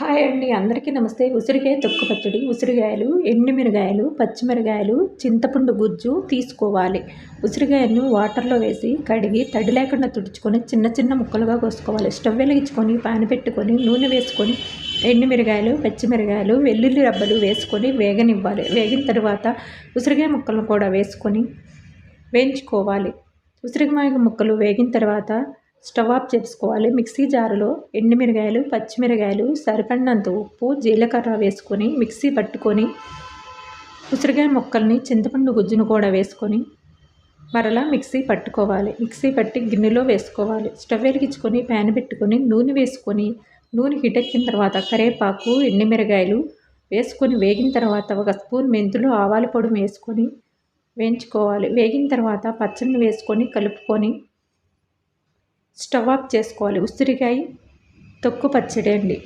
Hi అండి. అందరికీ నమస్తే. ఉసిరికాయ తొక్కు పచ్చడి ఉసిరికాయలు ఎండుమిరగాయలు పచ్చిమిరగాయలు చింతపండు గుజ్జు తీసుకోవాలి. ఉసిరికాయలను వాటర్లో వేసి కడిగి తడి లేకుండా తుడుచుకొని చిన్న చిన్న ముక్కలుగా కోసుకోవాలి. స్టవ్ వెలిగించుకొని పాన పెట్టుకొని నూనె వేసుకొని ఎండుమిరగాయలు పచ్చిమిరగాయలు వెల్లుల్లి రబ్బలు వేసుకొని వేగనివ్వాలి. వేగిన తర్వాత ఉసిరికాయ ముక్కలను కూడా వేసుకొని వేయించుకోవాలి. ఉసిరికాయ ముక్కలు వేగిన తర్వాత స్టవ్ ఆఫ్ చేసుకోవాలి. మిక్సీ జారులో ఎండుమిరగాయలు పచ్చిమిరగాయలు సరిపడినంత ఉప్పు జీలకర్ర వేసుకొని మిక్సీ పట్టుకొని ఉసిరికాయ ముక్కల్ని చింతపండు గుజ్జును కూడా వేసుకొని మరలా మిక్సీ పట్టుకోవాలి. మిక్సీ పట్టి గిన్నెలో వేసుకోవాలి. స్టవ్ వెలిగించుకొని ప్యాన్ పెట్టుకొని నూనె వేసుకొని నూనె హిటెక్కిన తర్వాత కరేపాకు ఎండుమిరగాయలు వేసుకొని వేగిన తర్వాత ఒక స్పూన్ మెంతులు ఆవాల పొడి వేసుకొని వేయించుకోవాలి. వేగిన తర్వాత పచ్చడిని వేసుకొని కలుపుకొని స్టవ్ ఆఫ్ చేసుకోవాలి. ఉసిరికాయ తొక్కు పచ్చడి అండి.